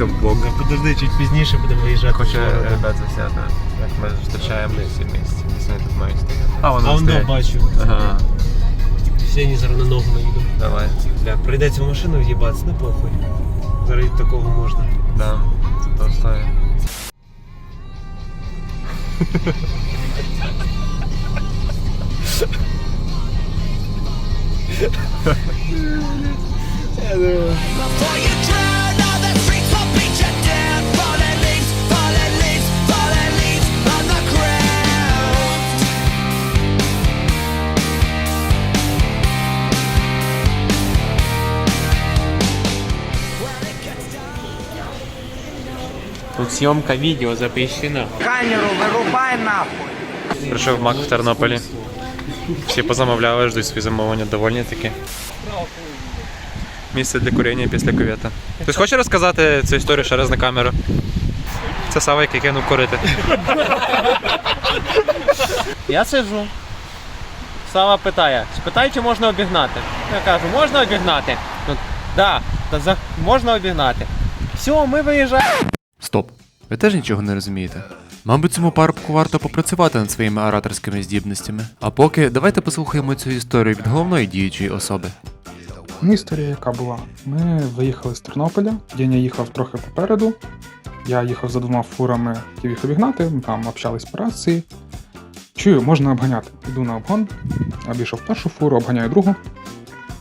заправочка Бог. Подожди, чуть пізніше будемо виїжджати. Хоче з города. ребят засяти, як ми зустрічаємо не всі місці. Десь вони тут мають стояти. А, А воно он стоять. бачу. Ага, Всі вони зараз на ногу наїду. давай. Бля, прийдеться в машину в'їбатися, не похуй. Зараз від такого можна. Да, це то стоїть. Тут зйомка відео запрещена. Камеру вирубай нахуй. Прийшов Мак в Тернополі. Всі позамовляли, ждуть свої замовлення, довольні такі. Місце для куріння після кувета. Хтось хоче розказати цю історію ще раз на камеру? Це Сава, який кинув курити. Я сижу. Сава питає, спитай, чи можна обігнати. Я кажу, можна обігнати? Ну, да, та за... можна обігнати. Все, ми виїжджаємо. Стоп. Ви теж нічого не розумієте? Мабуть, цьому парубку варто попрацювати над своїми ораторськими здібностями. А поки давайте послухаємо цю історію від головної діючої особи. Ну, історія яка була. Ми виїхали з Тернополя, Деня їхав трохи попереду. Я їхав за двома фурами, хотів їх обігнати, ми там общались по рації. Чую, можна обганяти. Іду на обгон, обійшов першу фуру, обганяю другу.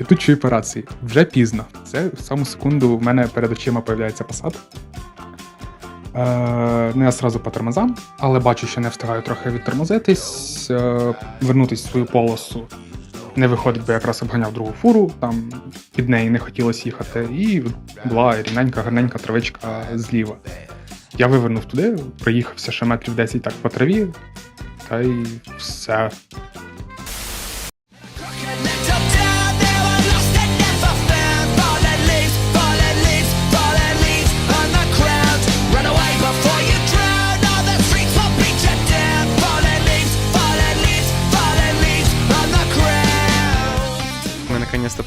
І тут чую по рації. Вже пізно. Це в саму секунду в мене перед очима появляється посад. Е, ну, я сразу по тормозам, але бачу, що не встигаю трохи відтормозитись, е, вернутись в свою полосу не виходить, бо якраз обганяв другу фуру, там під неї не хотілося їхати, і була рівненька, гарненька травичка зліва. Я вивернув туди, проїхався ще метрів 10 так по траві, та й все.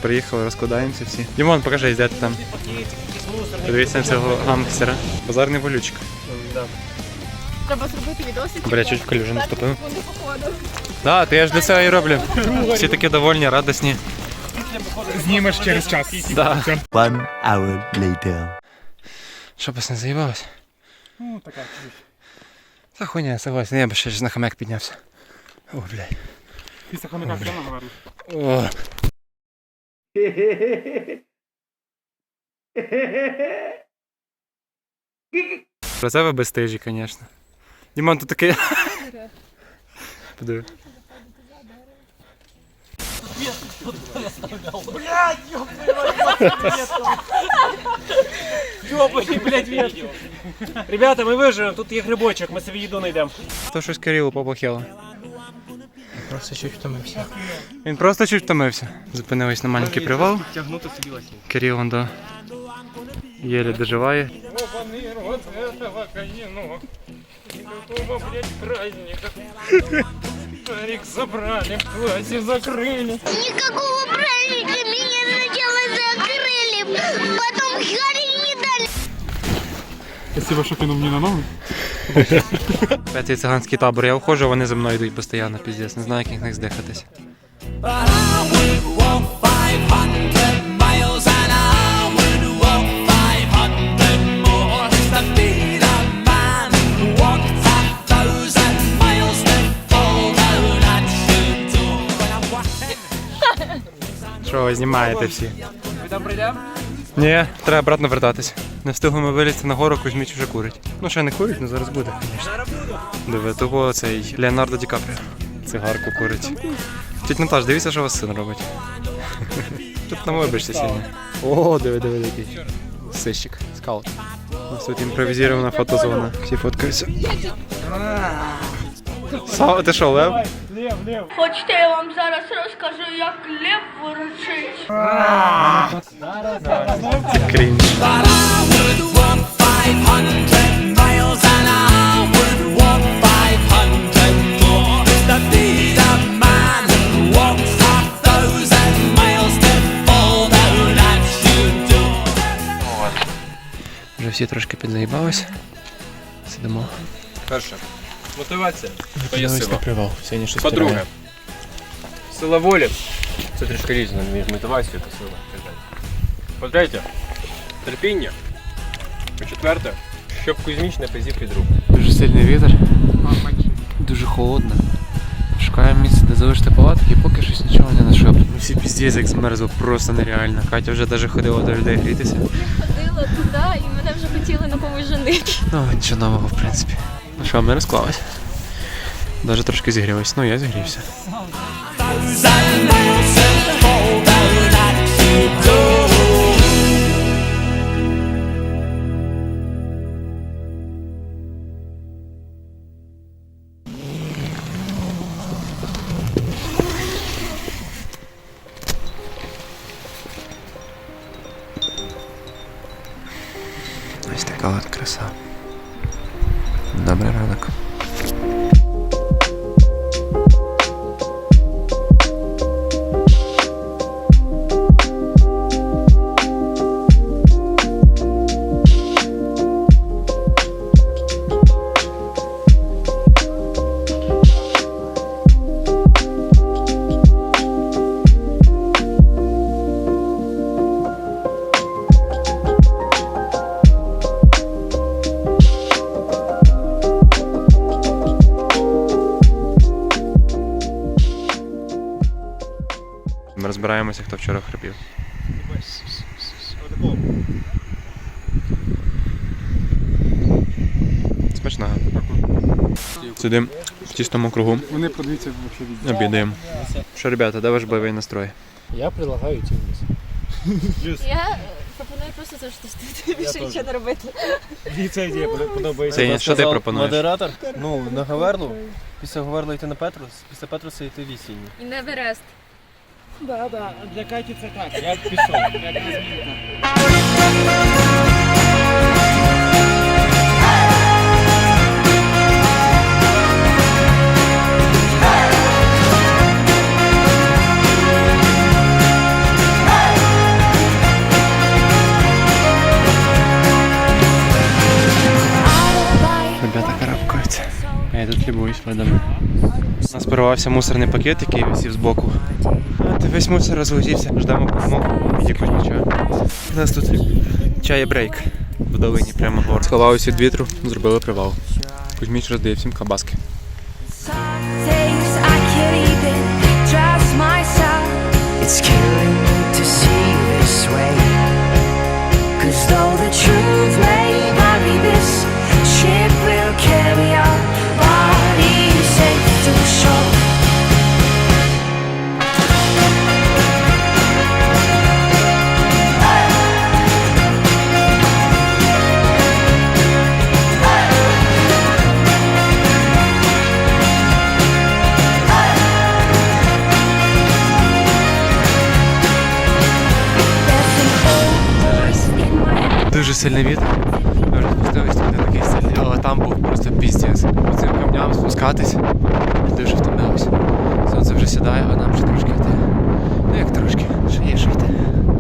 Приїхали, розкладаємося всі. Дімон, покажи, де ти там. Подивіться на цього гангстера. Базарний волючик. Треба зробити відосик. Бля, чуть в калюжу наступив. Секунду походу. Да, то я ж для цього і роблю. Всі такі довольні, радісні. Знімеш через час. Да. One hour later. Що, пас не заїбалось? Ну, така. Та хуйня, согласен, я б ще ж на хамек піднявся. О, блядь. Після хомяка прямо говориш. О. Про це ви безстижі, звісно. Дімон, тут такий. Подиви. Ёбаный, блядь, ветки. Ребята, мы выживем, тут є грибочок, ми собі їду знайдемо. То щось Кирилу поплохело. Просто чуть втомився. Він просто чуть втомився. Зупинились на маленький привал. Кирил он до єлі доживає. Никакого праздника меня сначала закрыли, потом дали. Спасибо, що кинув мені на ногу. П'ятий циганський табор. Я входжу, вони за мною йдуть постійно, піздець. Не знаю, як їх них здихатись. But I would walk 500 miles and I would walk 500 more just to be the man who walked a thousand miles to fall down at your door. When I'm walking Що ви знімаєте всі? Ми там прийдемо? Ні, треба обратно вертатись. Не встигли ми вилізти на гору, Кузьміч вже курить. Ну ще не курить, але зараз буде, звісно. Диви, тупо цей Леонардо Ді Капріо. Цигарку курить. Тіть Наташ, дивіться, що у вас син робить. Тут на вибачте сьогодні. О, диви, диви, який. Сищик, скаут. У нас тут імпровізована фотозона. Всі фоткаються. Сава, ти що, лев? Хочете, я вам зараз розкажу, як лев ворочить. Крінж. But I would walk 500 miles and I would walk 500 more to be the man who walks a thousand miles to fall down at your door. Вже всі трошки підзаїбались. Сидимо. Перше. Мотивація. Подивились сила. привал. Сьогодні щось По-друге, сила волі. Це трішки різно між мотивацією та силою. По-третє, терпіння. По-четверте, щоб Кузьміч не пизів під руку. Дуже сильний вітер. Дуже холодно. Шукаємо місце, де залишити палатки, і поки щось нічого не знайшов. Ми всі піздець як змерзло, просто нереально. Катя вже навіть ходила до людей грітися. Я Ходила туди і мене вже хотіли на комусь женити. Ну, нічого нового, в принципі. Ну що, ми розклалась. Даже трошки зігрілась. Ну, я зігрівся. Така от краса. Добрий ранок. Вчора хрипів. Смачного. Сидим в тістому кругу. Вони продаються взагалі. Обідаємо. Що, ребята, де ваш бойовий настрой? Я предлагаю йти вниз. Я е, пропоную просто ж більше нічого не робити. Ідея подобається. Це що ти пропонуєш? Модератор. Ну, на Говерлу. Після Говерлу йти на Петрус, після Петруса йти в Вісінні. І не Еверест. Для Каті це так. Я пішов. Ребята карабкаються. А я тут любуюсь водами. У нас порвався мусорний пакет, який висів збоку. Ти весь мусор розлетівся. Ждемо допомогу від якогось нічого. У нас тут чає брейк в долині прямо гор. Сховалися від вітру, зробили привал. Кузьміч роздає всім кабаски. It's killing me to see this way. Cause though the truth may сильний вітер. Ми вже спустились тут не такий сильний, але там був просто піздець. По цим камням спускатись. Дуже втомилися. Сонце вже сідає, а нам ще трошки йти. Ну як трошки, ще є що йти.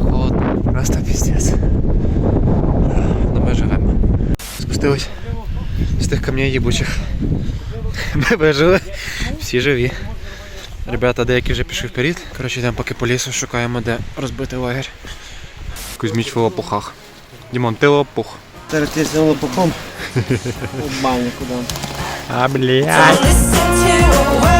Холодно, просто піздець. Ну ми живемо. Спустились з тих камней їбучих. Ми вижили, всі живі. Ребята, деякі вже пішли вперед. Коротше, йдемо поки по лісу, шукаємо, де розбити лагерь. Кузьміч в лопухах. Дімон, ти лопух. Зараз я зняв лопухом. У баню куди. А, блядь.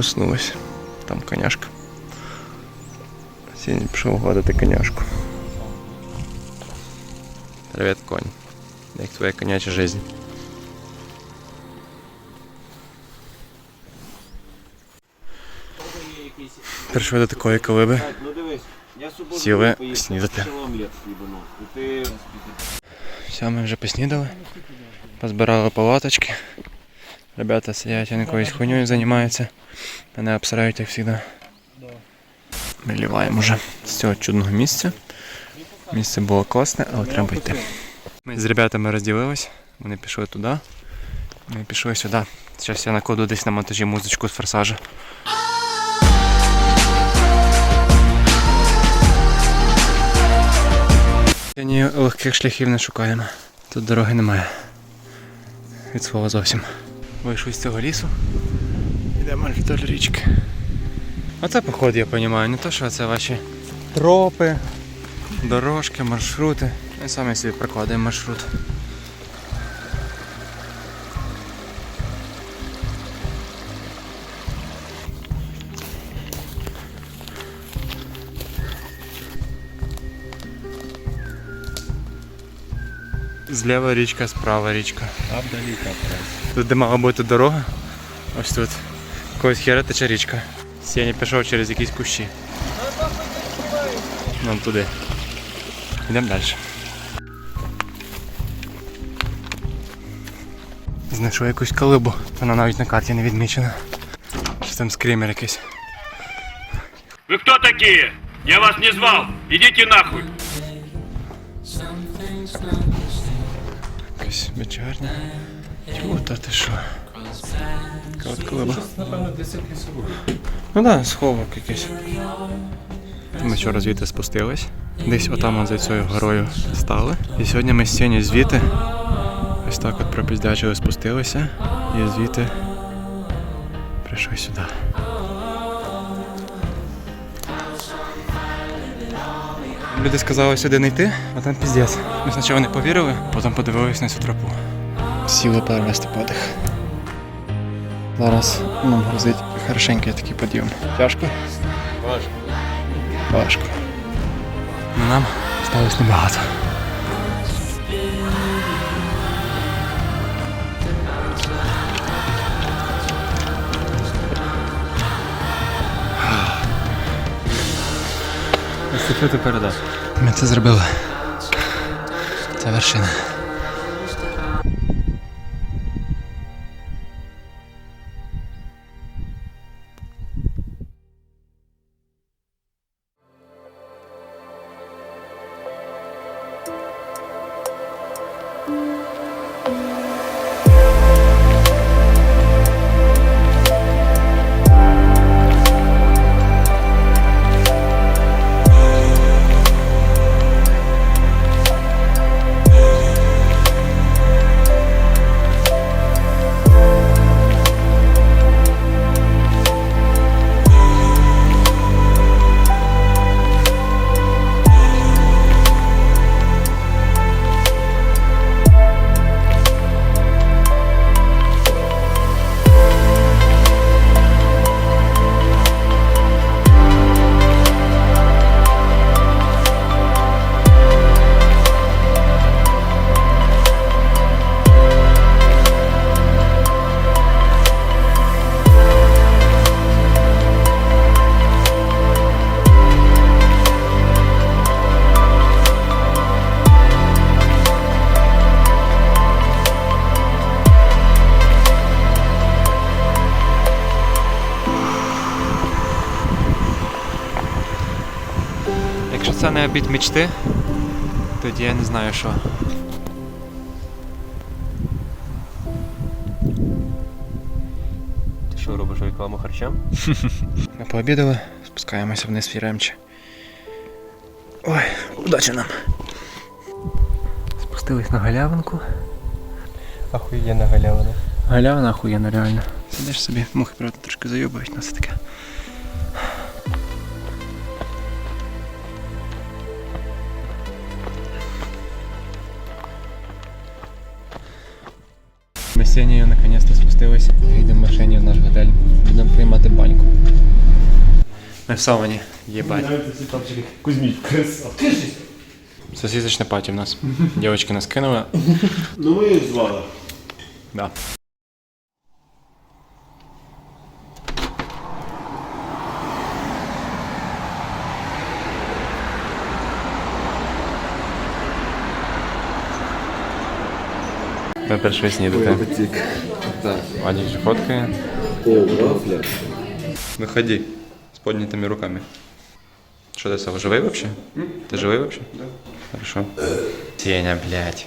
Проснулись. Там коняшка. Сінь пішов гладити коняшку. Привіт, конь. Як твоя коняча жизнь? Прийшли до такої колиби. Сіли снідати. Все, ми вже поснідали. Позбирали палаточки. Ребята сидять, вони якоюсь хуйньою займаються. Мене обсирають, як завжди. Ми ліваємо вже з цього чудного місця. Місце було класне, але треба йти. Ми з ребятами розділились, вони пішли туди. Ми пішли сюди. Зараз я накладу десь на монтажі музичку з форсажа. Сьогодні легких шляхів не шукаємо. Тут дороги немає. Від слова зовсім. Вийшли з цього лісу. Йдемо вдоль річки. Оце поход, я розумію, не то, що це ваші тропи, дорожки, маршрути. Ми самі собі прокладаємо маршрут. Зліва річка, справа річка. Тут де мала бути дорога. Ось тут. Когось хера тече річка. Сеня пішов через якісь кущі. Нам туди. Йдемо далі. Знайшов якусь калибу. Вона навіть на карті не відмічена. Що там скример якийсь. Вы кто такие? Я вас не звал. Идите нахуй. Якась вечерня. Чого та ти що? Така от. Ну так, да, сховок якийсь. Ми вчора звідти спустились. Десь отам от за цією горою стали. І сьогодні ми з Сеню звідти ось так от пропіздячили, спустилися. І звідти прийшли сюди. Люди сказали сюди не йти, а там піздець. Ми спочатку не повірили, потім подивились на цю тропу. Сіли перевести подих. Зараз нам грозить хорошенький такий підйом. Тяжко? Важко. Важко. Ну нам сталося небагато. Естафету передав. Ми це зробили. Це вершина. Якщо це не обід мечти, тоді я не знаю що. Ти що робиш рекламу харчам? Ми пообідали, спускаємося вниз в Яремче. Ой, удачі нам. Спустились на галявинку. Ахуєнна галявина. Галявина охуєнна, реально. Сидиш собі, мухи, правда, трошки зайобують нас таке. Ми з Сенією наконець-то спустилися. Їдемо в машині в наш готель. Будемо приймати баньку. Ми в сауні. Єбать. Кузьміч, красав. Сосісочне паті в нас. Дівчатки нас кинули. Ну ми їх звали. Да. Ви перший снідати. Вадик же фоткає. Виходи з поднятими руками. Що ти Сава, живий вообще? Ти живий вообще? Да. Хорошо. Сеня, блядь.